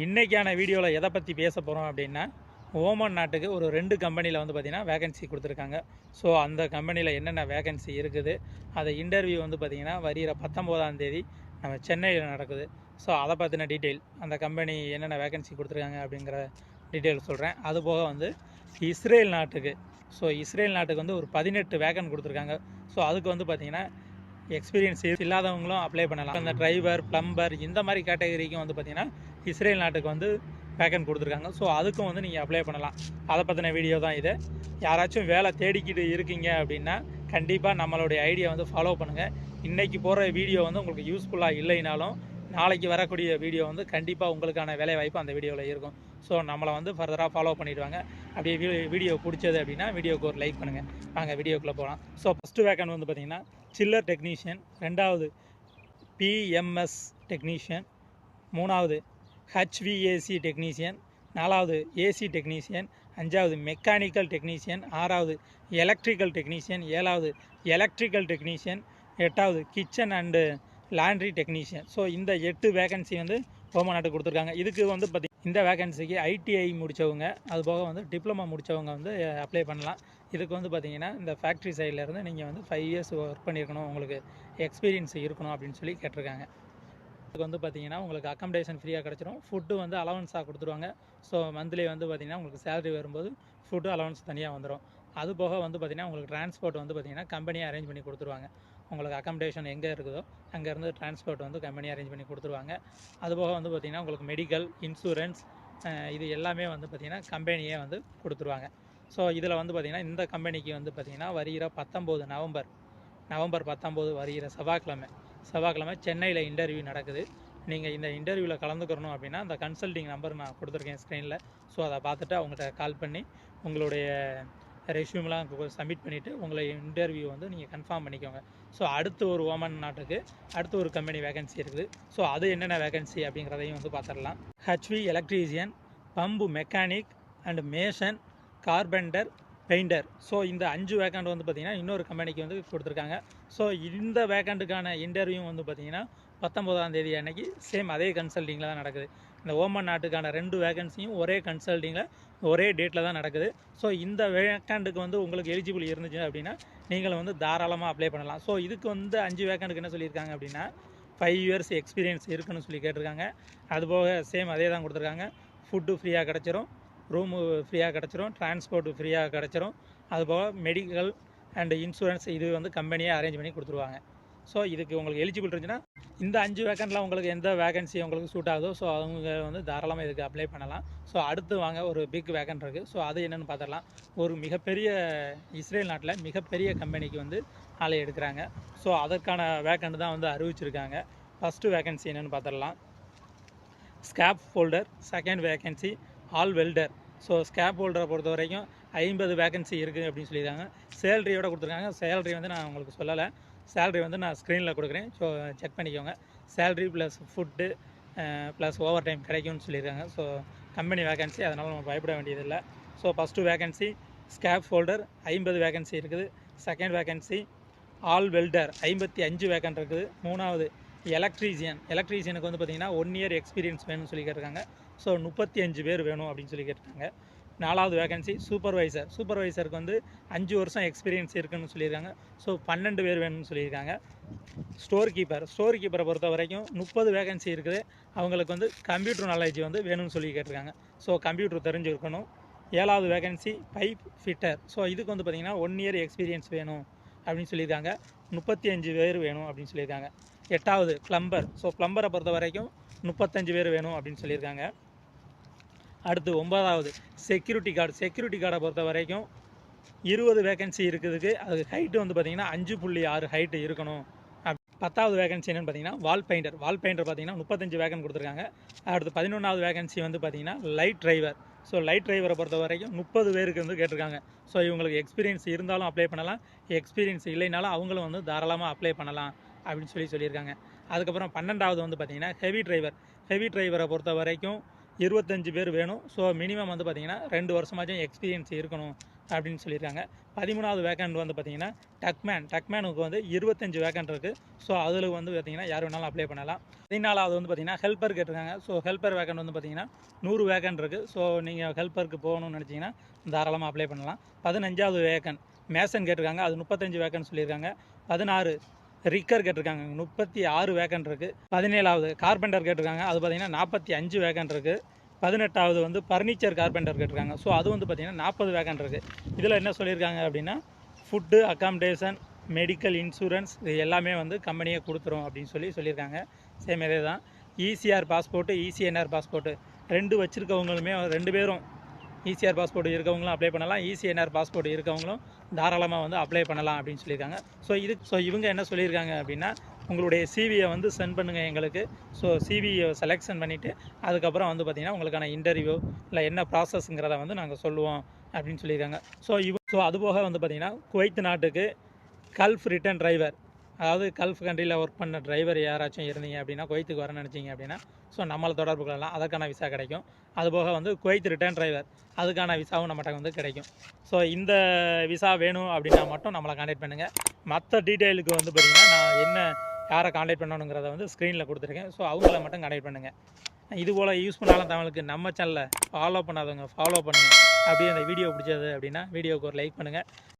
இன்றைக்கான வீடியோவில் எதை பற்றி பேச போகிறோம் அப்படின்னா ஓமன் நாட்டுக்கு ஒரு ரெண்டு கம்பெனியில் வந்து பார்த்திங்கன்னா வேகன்சி கொடுத்துருக்காங்க. ஸோ அந்த கம்பெனியில் என்னென்ன வேகன்சி இருக்குது? அதை இன்டர்வியூ வந்து பார்த்திங்கன்னா வருகிற பத்தொம்போதாம் தேதி நம்ம சென்னையில் நடக்குது. ஸோ அதை பற்றின டீட்டெயில் அந்த கம்பெனி என்னென்ன வேகன்சி கொடுத்துருக்காங்க அப்படிங்கிற டீட்டெயில் சொல்கிறேன் அதுபோக வந்து இஸ்ரேல் நாட்டுக்கு. ஸோ இஸ்ரேல் நாட்டுக்கு வந்து ஒரு பதினெட்டு வேகன் கொடுத்துருக்காங்க. ஸோ அதுக்கு வந்து பார்த்திங்கன்னா எக்ஸ்பீரியன்ஸ் இல்லாதவங்களும் அப்ளை பண்ணலாம். அந்த டிரைவர் ப்ளம்பர் இந்த மாதிரி கேட்டகரிக்கும் வந்து பார்த்திங்கன்னா இஸ்ரேல் நாட்டுக்கு வந்து வேக்கன் கொடுத்துருக்காங்க. ஸோ அதுக்கும் வந்து நீங்கள் அப்ளை பண்ணலாம். அதை பற்றின வீடியோ தான் இது. யாராச்சும் வேலை தேடிக்கிட்டு இருக்கீங்க அப்படின்னா கண்டிப்பாக நம்மளுடைய ஐடியா வந்து ஃபாலோ பண்ணுங்கள் இன்றைக்கி போகிற வீடியோ வந்து உங்களுக்கு யூஸ்ஃபுல்லாக இல்லைனாலும் நாளைக்கு வரக்கூடிய வீடியோ வந்து கண்டிப்பாக உங்களுக்கான வேலை வாய்ப்பு அந்த வீடியோவில் இருக்கும். ஸோ நம்மளை வந்து ஃபர்தராக ஃபாலோ பண்ணிடுவாங்க. அப்படியே வீடியோ பிடிச்சது அப்படின்னா வீடியோக்கு ஒரு லைக் பண்ணுங்கள் நாங்கள் வீடியோக்குள்ளே போகலாம் ஸோ ஃபஸ்ட்டு வேக்கன் வந்து பார்த்திங்கன்னா சில்லர் டெக்னீஷியன் ரெண்டாவது பிஎம்எஸ் டெக்னீஷியன் மூணாவது ஹெச்விஏசி டெக்னீஷியன் நாலாவது ஏசி டெக்னீஷியன் அஞ்சாவது மெக்கானிக்கல் டெக்னீஷியன் ஆறாவது எலக்ட்ரிக்கல் டெக்னீஷியன் ஏழாவது எலக்ட்ரிக்கல் டெக்னீஷியன் எட்டாவது kitchen and laundry technician. So இந்த எட்டு வேகன்சி வந்து ஓம நாட்டுக்கு கொடுத்துருக்காங்க. இதுக்கு வந்து பார்த்திங்க இந்த வேகன்சிக்கு ஐடிஐ முடித்தவங்க அதுபோக வந்து டிப்ளமா முடித்தவங்க வந்து அப்ளை பண்ணலாம். இதுக்கு வந்து பார்த்தீங்கன்னா இந்த ஃபேக்ட்ரி சைட்லேருந்து நீங்கள் வந்து ஃபைவ் இயர்ஸ் ஒர்க் பண்ணியிருக்கணும் உங்களுக்கு எக்ஸ்பீரியன்ஸ் இருக்கணும் அப்படின்னு சொல்லி கேட்டிருக்காங்க. இதுக்கு வந்து பார்த்தீங்கன்னா உங்களுக்கு அக்கமடேஷன் ஃப்ரீயாக கிடச்சிரும். ஃபுட்டு வந்து அலவன்ஸாக கொடுத்துருவாங்க. ஸோ மந்த்லி வந்து பார்த்திங்கன்னா உங்களுக்கு சேலரி வரும்போது ஃபுட்டு அலவன்ஸ் தனியாக வந்துடும் அது போக வந்து பார்த்தீங்கன்னா உங்களுக்கு டிரான்ஸ்போர்ட் வந்து பார்த்திங்கன்னா கம்பெனியாக அரேஞ்ச் பண்ணி கொடுத்துருவாங்க. உங்களுக்கு அக்காமடேஷன் எங்கே இருக்குதோ அங்கேருந்து டிரான்ஸ்போர்ட் வந்து கம்பெனி அரேஞ்ச் பண்ணி கொடுத்துருவாங்க. அது போக வந்து பார்த்திங்கன்னா உங்களுக்கு மெடிக்கல் இன்சூரன்ஸ் இது எல்லாமே வந்து பார்த்திங்கன்னா கம்பெனியே வந்து கொடுத்துருவாங்க. ஸோ இதில் வந்து பார்த்திங்கன்னா இந்த கம்பெனிக்கு வந்து பார்த்திங்கன்னா வருகிற பத்தொம்போது நவம்பர் நவம்பர் பத்தொம்போது வருகிற செவ்வாய்க்கிழமை செவ்வாய்க்கிழமை சென்னையில் இன்டர்வியூ நடக்குது. நீங்கள் இந்த இன்டர்வியூவில் கலந்துக்கிறணும் அப்படின்னா அந்த கன்சல்டிங் நம்பர் நான் கொடுத்துருக்கேன் ஸ்க்ரீனில் ஸோ அதை பார்த்துட்டு அவங்கள்ட்ட கால் பண்ணி உங்களுடைய ரெஷ்யூம்லாம் சப்மிட் பண்ணிவிட்டு உங்களை இன்டர்வியூ வந்து நீங்கள் கன்ஃபார்ம் பண்ணிக்கோங்க. ஸோ அடுத்து ஒரு ஓமன் நாட்டுக்கு அடுத்து ஒரு கம்பெனி வேகன்சி இருக்குது. ஸோ அது என்னென்ன வேகன்சி அப்படிங்கிறதையும் வந்து பார்த்துடலாம். HV electrician pump mechanic and mason carpenter painter. So இந்த அஞ்சு வேக்கண்ட் வந்து பார்த்திங்கன்னா இன்னொரு கம்பெனிக்கு வந்து கொடுத்துருக்காங்க. ஸோ இந்த வேக்கண்ட்டுக்கான இன்டர்வியூ வந்து பார்த்திங்கன்னா பத்தொம்போதாம் தேதி அன்னைக்கு சேம் அதே கன்சல்டிங்கில் தான் நடக்குது. இந்த ஓமன் நாட்டுக்கான ரெண்டு வேகன்சியும் ஒரே கன்சல்டிங்கில் ஒரே டேட்டில் தான் நடக்குது. ஸோ இந்த வேக்கண்ட்டுக்கு வந்து உங்களுக்கு எலிஜிபிள் இருந்துச்சு அப்படின்னா நீங்கள் வந்து தாராளமாக அப்ளை பண்ணலாம். ஸோ இதுக்கு வந்து அஞ்சு வேக்கண்ட்டுக்கு என்ன சொல்லியிருக்காங்க அப்படின்னா ஃபைவ் இயர்ஸ் எக்ஸ்பீரியன்ஸ் இருக்குன்னு சொல்லி கேட்டிருக்காங்க. அதுபோக சேம் அதே தான் கொடுத்துருக்காங்க. ஃபுட்டு ஃப்ரீயாக கிடச்சிரும். ரூமு ஃப்ரீயாக கிடச்சிரும் டிரான்ஸ்போர்ட்டு ஃப்ரீயாக கிடச்சிரும். அதுபோக மெடிக்கல் அண்ட் இன்சூரன்ஸ் இது வந்து கம்பெனியே அரேஞ்ச் பண்ணி கொடுத்துருவாங்க. ஸோ இதுக்கு உங்களுக்கு எலிஜிபிள் இருந்துச்சுன்னா இந்த அஞ்சு வேக்கண்ட்டில் உங்களுக்கு எந்த வேகன்சி உங்களுக்கு சூட் ஆகுதோ ஸோ அவங்க வந்து தாராளமாக இதுக்கு அப்ளை பண்ணலாம். ஸோ அடுத்து வாங்க ஒரு பிக் வேக்கண்ட் இருக்குது ஸோ அது என்னென்னு பார்த்துடலாம். ஒரு மிகப்பெரிய இஸ்ரேல் நாட்டில் மிகப்பெரிய கம்பெனிக்கு வந்து ஆளை எடுக்கிறாங்க. ஸோ அதற்கான வேக்கண்ட் தான் வந்து அறிவிச்சிருக்காங்க. ஃபஸ்ட்டு வேக்கன்சி என்னென்னு பார்த்துடலாம். Scaffolder second vacancy all welder so scape ஹோல்டரை பொறுத்த வரைக்கும் ஐம்பது வேகன்சி இருக்குது அப்படின்னு சொல்லியிருக்காங்க. சேலரியோட கொடுத்துருக்காங்க. சேலரி வந்து நான் உங்களுக்கு சொல்லலை. சேலரி வந்து நான் ஸ்க்ரீனில் கொடுக்குறேன். ஸோ செக் பண்ணிக்கோங்க. Salary plus food plus overtime கிடைக்கும்னு சொல்லியிருக்காங்க. ஸோ கம்பெனி வேகன்சி அதனால் நம்ம பயப்பட வேண்டியதில்லை. So first vacancy scaffolder ஐம்பது வேகன்சி இருக்குது. செகண்ட் வேகன்சி ஆல் வெல்டர் ஐம்பத்தி அஞ்சு வேக்கன்ட் இருக்குது. மூணாவது எலக்ட்ரீஷியன் எலக்ட்ரீஷியனுக்கு வந்து பார்த்திங்கன்னா ஒன் இயர் எக்ஸ்பீரியன்ஸ் வேணும்னு சொல்லி கேட்டிருக்காங்க. ஸோ முப்பத்தி அஞ்சு பேர் வேணும் அப்படின்னு சொல்லி கேட்டிருக்காங்க. நாலாவது வேகன்சி சூப்பர்வைசர் சூப்பர்வைசருக்கு வந்து அஞ்சு வருஷம் எக்ஸ்பீரியன்ஸ் இருக்குன்னு சொல்லியிருக்காங்க. ஸோ பன்னெண்டு பேர் வேணும்னு சொல்லியிருக்காங்க. ஸ்டோர் கீப்பர் ஸ்டோர் கீப்பரை பொறுத்த வரைக்கும் முப்பது வேகன்சி இருக்குது. அவங்களுக்கு வந்து கம்ப்யூட்டர் நாலேஜ் வந்து வேணும்னு சொல்லி கேட்டிருக்காங்க. ஸோ கம்ப்யூட்டர் தெரிஞ்சிருக்கணும் ஏழாவது வேகன்சி பைப் ஃபிட்டர் ஸோ இதுக்கு வந்து பார்த்திங்கன்னா ஒன் இயர் எக்ஸ்பீரியன்ஸ் வேணும் அப்படின்னு சொல்லியிருக்காங்க. முப்பத்தி அஞ்சு பேர் வேணும் அப்படின்னு சொல்லியிருக்காங்க. எட்டாவது ப்ளம்பர் ஸோ ப்ளம்பரை பொறுத்த வரைக்கும் முப்பத்தஞ்சு பேர் வேணும் அப்படின்னு சொல்லியிருக்காங்க. அடுத்து ஒன்பதாவது செக்யூரிட்டி கார்டு செக்யூரிட்டி கார்டை பொறுத்த வரைக்கும் இருபது வேகன்சி இருக்குதுக்கு அது ஹைட்டு வந்து பார்த்திங்கன்னா அஞ்சு புள்ளி ஆறு ஹைட்டு இருக்கணும். பத்தாவது வேகன்சி என்னென்னு பார்த்தீங்கன்னா வால் பெயிண்டர் வால் பெயிண்டர் பார்த்தீங்கன்னா முப்பத்தஞ்சு வேகன் கொடுத்துருக்காங்க. அடுத்து பதினொன்றாவது வேகன்சி வந்து பார்த்தீங்கன்னா லைட் டிரைவர் ஸோ லைட் டிரைவரை பொறுத்த வரைக்கும் முப்பது பேருக்கு வந்து கேட்டிருக்காங்க. ஸோ இவங்களுக்கு எக்ஸ்பீரியன்ஸ் இருந்தாலும் அப்ளை பண்ணலாம். எக்ஸ்பீரியன்ஸ் இல்லைனாலும் அவங்களும் வந்து தாராளமாக அப்ளை பண்ணலாம் அப்படின்னு சொல்லி சொல்லியிருக்காங்க. அதுக்கப்புறம் பன்னெண்டாவது வந்து பார்த்திங்கன்னா ஹெவி டிரைவர் ஹெவி டிரைவரை பொறுத்த வரைக்கும் இருபத்தஞ்சு பேர் வேணும். ஸோ மினிமம் வந்து பார்த்திங்கன்னா ரெண்டு வருஷமாச்சும் எக்ஸ்பீரியன்ஸ் இருக்கணும். அப்படின்னு சொல்லியிருக்காங்க. பதிமூணாவது வேக்கண்ட் வந்து பார்த்தீங்கன்னா டக்மேன் டக்மேனுக்கு வந்து இருபத்தஞ்சு வேக்கண்ட் இருக்குது ஸோ அதில் வந்து பார்த்தீங்கன்னா யார் வேணாலும் அப்ளை பண்ணலாம். பதினாலாவது வந்து பார்த்தீங்கன்னா ஹெல்ப்பர் கேட்டிருக்காங்க. ஸோ ஹெல்ப்பர் வேக்கண்ட் வந்து பார்த்தீங்கன்னா நூறு வேக்கண்ட் இருக்குது ஸோ நீங்கள் ஹெல்ப்பருக்கு போகணும்னு நினச்சிங்கன்னா தாராளமாக அப்ளை பண்ணலாம். பதினஞ்சாவது வேக்கண்ட் மேசன் கேட்டிருக்காங்க. அது முப்பத்தஞ்சு வேக்கண்ட் சொல்லியிருக்காங்க. பதினாறு ரிக்கர் கேட்டிருக்காங்க. முப்பத்தி ஆறு வேக்கண்ட் இருக்குது பதினேழாவது கார்பெண்டர் கேட்டிருக்காங்க. அது பார்த்தீங்கன்னா நாற்பத்தி அஞ்சு வேக்கண்ட் இருக்குது பதினெட்டாவது வந்து ஃபர்னிச்சர் கார்பெண்டர் கேட்டிருக்காங்க. ஸோ அது வந்து பார்த்தீங்கன்னா நாற்பது வேகன் இருக்குது இதில் என்ன சொல்லியிருக்காங்க அப்படின்னா ஃபுட்டு அக்காமடேஷன் மெடிக்கல் இன்சூரன்ஸ் இது எல்லாமே வந்து கம்பெனியே கொடுத்துரும் அப்படின்னு சொல்லி சொல்லியிருக்காங்க. சேம் இதே தான் இசிஆர் பாஸ்போர்ட்டு இசிஎன்ஆர் பாஸ்போர்ட்டு ரெண்டு வச்சுருக்கவங்களுமே ரெண்டு பேரும் இசிஆர் பாஸ்போர்ட் இருக்கவங்களும் அப்ளை பண்ணலாம். இசிஎன்ஆர் பாஸ்போர்ட் இருக்கவங்களும் தாராளமாக வந்து அப்ளை பண்ணலாம் அப்படின்னு சொல்லியிருக்காங்க. ஸோ இது ஸோ இவங்க என்ன சொல்லியிருக்காங்க அப்படின்னா உங்களுடைய சிவியை வந்து சென்ட் பண்ணுங்கள் எங்களுக்கு. ஸோ சிவியை செலெக்ஷன் பண்ணிவிட்டு அதுக்கப்புறம் வந்து பார்த்திங்கன்னா உங்களுக்கான இன்டர்வியூ இல்லை என்ன ப்ராசஸ்ங்கிறத வந்து நாங்கள் சொல்லுவோம் அப்படின்னு சொல்லியிருக்காங்க. ஸோ இவ் ஸோ அதுபோக வந்து பார்த்திங்கன்னா குவைத் நாட்டுக்கு கல்ஃப் ரிட்டன் டிரைவர் அதாவது கல்ஃப் கண்ட்ரியில் ஒர்க் பண்ண டிரைவர் யாராச்சும் இருந்தீங்க அப்படின்னா குவைத்துக்கு வர நினச்சிங்க அப்படின்னா ஸோ நம்மளை தொடர்பு கொள்ளலாம் அதற்கான விசா கிடைக்கும். அதுபோக வந்து குவைத் ரிட்டர்ன் டிரைவர் அதுக்கான விசாவும் நம்மகிட்ட வந்து கிடைக்கும். ஸோ இந்த விசா வேணும் அப்படின்னா மட்டும் நம்மளை காண்டாக்ட் பண்ணுங்கள் மற்ற டீட்டெயிலுக்கு வந்து பார்த்திங்கன்னா நான் என்ன யாரை காண்டாக்ட் பண்ணணுங்கிறத வந்து ஸ்க்ரீனில் கொடுத்துருக்கேன். ஸோ அவங்கள மட்டும் காண்டாக்ட் பண்ணுங்கள் இது போல் யூஸ் பண்ணாலும் தமிழுக்கு நம்ம சேனலை ஃபாலோ பண்ணாதவங்க ஃபாலோ பண்ணுங்கள் அப்படியே அந்த வீடியோ பிடிச்சது அப்படின்னா வீடியோவுக்கு ஒரு லைக் பண்ணுங்கள்